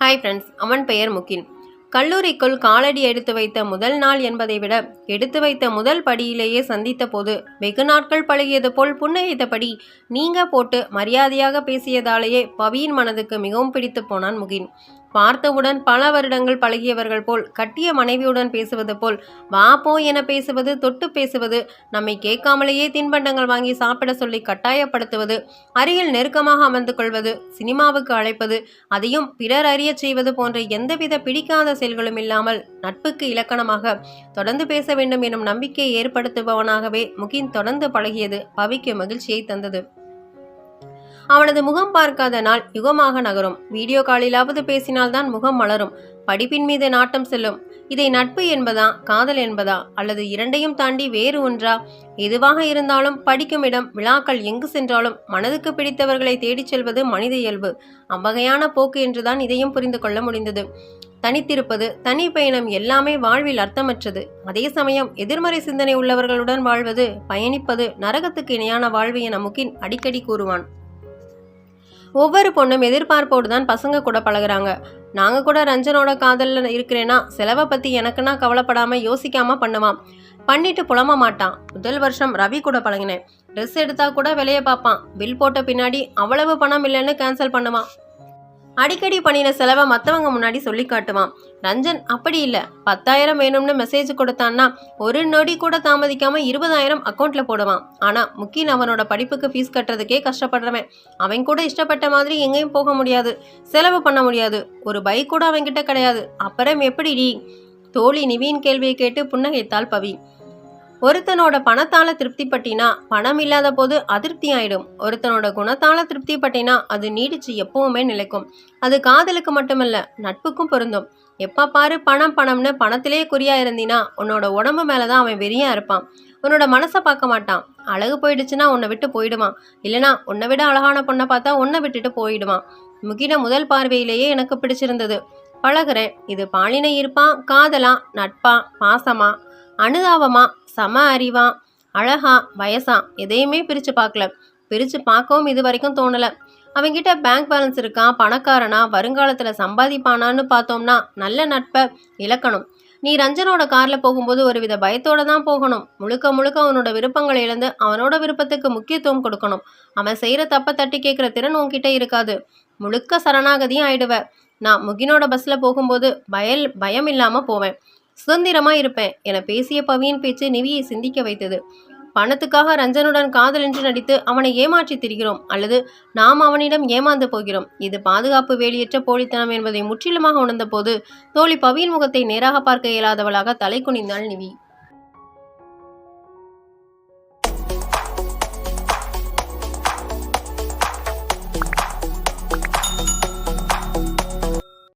Hi friends அவன் பெயர் முகின் கல்லூரிக்குள் காலடி எடுத்து வைத்த முதல் நாள் என்பதை விட எடுத்து வைத்த முதல் படியிலேயே சந்தித்த போது வெகு நாட்கள் பழகியது போல் புன்னகைத்தபடி நீங்க போட்டு மரியாதையாக பேசியதாலேயே பவியின் மனதுக்கு மிகவும் பிடித்து போனான் முகின் பார்த்தவுடன் பல வருடங்கள் பழகியவர்கள் போல் கட்டிய மனைவியுடன் பேசுவது போல் வா போ என பேசுவது தொட்டு பேசுவது நம்மை கேட்காமலேயே தின்பண்டங்கள் வாங்கி சாப்பிட சொல்லி கட்டாயப்படுத்துவது அருகில் நெருக்கமாக அமர்ந்து கொள்வது சினிமாவுக்கு அழைப்பது அதையும் பிறர் அறியச் செய்வது போன்ற எந்தவித பிடிக்காத செயல்களும் இல்லாமல் நட்புக்கு இலக்கணமாக தொடர்ந்து பேச வேண்டும் எனும் நம்பிக்கையை ஏற்படுத்துபவனாகவே முகின் தொடர்ந்து பழகியது பவிக்கு மகிழ்ச்சியை தந்தது. அவனது முகம் பார்க்காத நாள் யுகமாக நகரும். வீடியோ காலிலாவது பேசினால்தான் முகம் மலரும். படிப்பின் மீது நாட்டம் செல்லும். இதை நட்பு என்பதா காதல் என்பதா அல்லது இரண்டையும் தாண்டி வேறு ஒன்றா? எதுவாக இருந்தாலும் படிக்கும் இடம் விழாக்கள் எங்கு சென்றாலும் மனதுக்கு பிடித்தவர்களை தேடிச் செல்வது மனித இயல்பு. அவ்வகையான போக்கு என்றுதான் இதையும் புரிந்து கொள்ள முடிந்தது. தனித்திருப்பது தனி பயணம் எல்லாமே வாழ்வில் அர்த்தமற்றது. அதே சமயம் எதிர்மறை சிந்தனை உள்ளவர்களுடன் வாழ்வது பயணிப்பது நரகத்துக்கு இணையான வாழ்வு என முகின் அடிக்கடி கூறுவான். ஒவ்வொரு பொண்ணும் எதிர்பார்ப்போடு தான் பசங்க கூட பழகுறாங்க. நாங்கள் கூட ரஞ்சனோட காதலில் இருக்கிறேன்னா செலவை பற்றி எனக்குன்னா கவலைப்படாமல் யோசிக்காமல் பண்ணுவான். பண்ணிட்டு புலம்ப மாட்டான். முதல் வருஷம் ரவி கூட பழகினேன். ட்ரெஸ் எடுத்தால் கூட விலையை பார்ப்பான். பில் போட்ட பின்னாடி அவ்வளவு பணம் இல்லைன்னு கேன்சல் பண்ணுவான். அடிக்கடி பண்ணின செலவை மற்றவங்க முன்னாடி சொல்லி காட்டுவான். ரஞ்சன் அப்படி இல்லை. பத்தாயிரம் வேணும்னு மெசேஜ் கொடுத்தான்னா ஒரு நொடி கூட தாமதிக்காம இருபதாயிரம் அக்கௌண்ட்ல போடுவான். ஆனா முக்கின் அவனோட படிப்புக்கு ஃபீஸ் கட்டுறதுக்கே கஷ்டப்படுறவன். அவன் கூட இஷ்டப்பட்ட மாதிரி எங்கேயும் போக முடியாது. செலவு பண்ண முடியாது. ஒரு பைக் கூட அவன்கிட்ட கிடையாது. அப்புறம் எப்படி டி தோழி நிவின் கேள்வியை கேட்டு புன்னகைத்தாள் பவி. ஒருத்தனோட பணத்தால திருப்தி பட்டினா பணம் இல்லாத போது அதிருப்தி ஆயிடும். ஒருத்தனோட குணத்தால திருப்தி பட்டினா அது நீடிச்சு எப்பவுமே நிலைக்கும். அது காதலுக்கு மட்டுமல்ல நட்புக்கும் பொருந்தும். எப்ப பாரு பணம் பணம்னு பணத்திலே குறியா இருந்தினா உன்னோட உடம்பு மேலதான் அவன் வெறியா இருப்பான். உன்னோட மனசை பார்க்க மாட்டான். அழகு போயிடுச்சுன்னா உன்னை விட்டு போயிடுவான். இல்லனா உன்னை விட அழகான பொண்ணை பார்த்தா உன்னை விட்டுட்டு போயிடுவான். முகின முதல் பார்வையிலேயே எனக்கு பிடிச்சிருந்தது. பழகுறேன். இது பாலின ஈர்ப்பா காதலா நட்பா பாசமா அனுதாபமா சம அறிவா அழகா வயசா எதையுமே பிரித்து பார்க்கல. பிரித்து பார்க்கவும் இது வரைக்கும் தோணலை. அவங்கிட்ட பேங்க் பேலன்ஸ் இருக்கா பணக்காரனா வருங்காலத்தில் சம்பாதிப்பானான்னு பார்த்தோம்னா நல்ல நட்பை இழக்கணும். நீ ரஞ்சனோட காரில் போகும்போது ஒரு வித பயத்தோட தான் போகணும். முழுக்க முழுக்க அவனோட விருப்பங்களை இழந்து அவனோட விருப்பத்துக்கு முக்கியத்துவம் கொடுக்கணும். அவன் செய்கிற தப்பை தட்டி கேட்குற திறன் உன்கிட்ட இருக்காது. முழுக்க சரணாகதியும் ஆயிடுவ. நான் முகினோட பஸ்ஸில் போகும்போது பயல் பயம் இல்லாமல் போவேன். சுதந்திரமாக இருப்பேன் என பேசிய பவியின் பேச்சு நிவியை சிந்திக்க வைத்தது. பணத்துக்காக ரஞ்சனுடன் காதல் என்று நடித்து அவனை ஏமாற்றி திரிகிறோம் அல்லது நாம் அவனிடம் ஏமாந்து போகிறோம். இது பாதுகாப்பு வேலியற்ற போலித்தனம் என்பதை முற்றிலுமாக உணர்ந்த போது தோழி பவியின் முகத்தை நேராக பார்க்க இயலாதவளாக தலை குனிந்தாள் நிவி.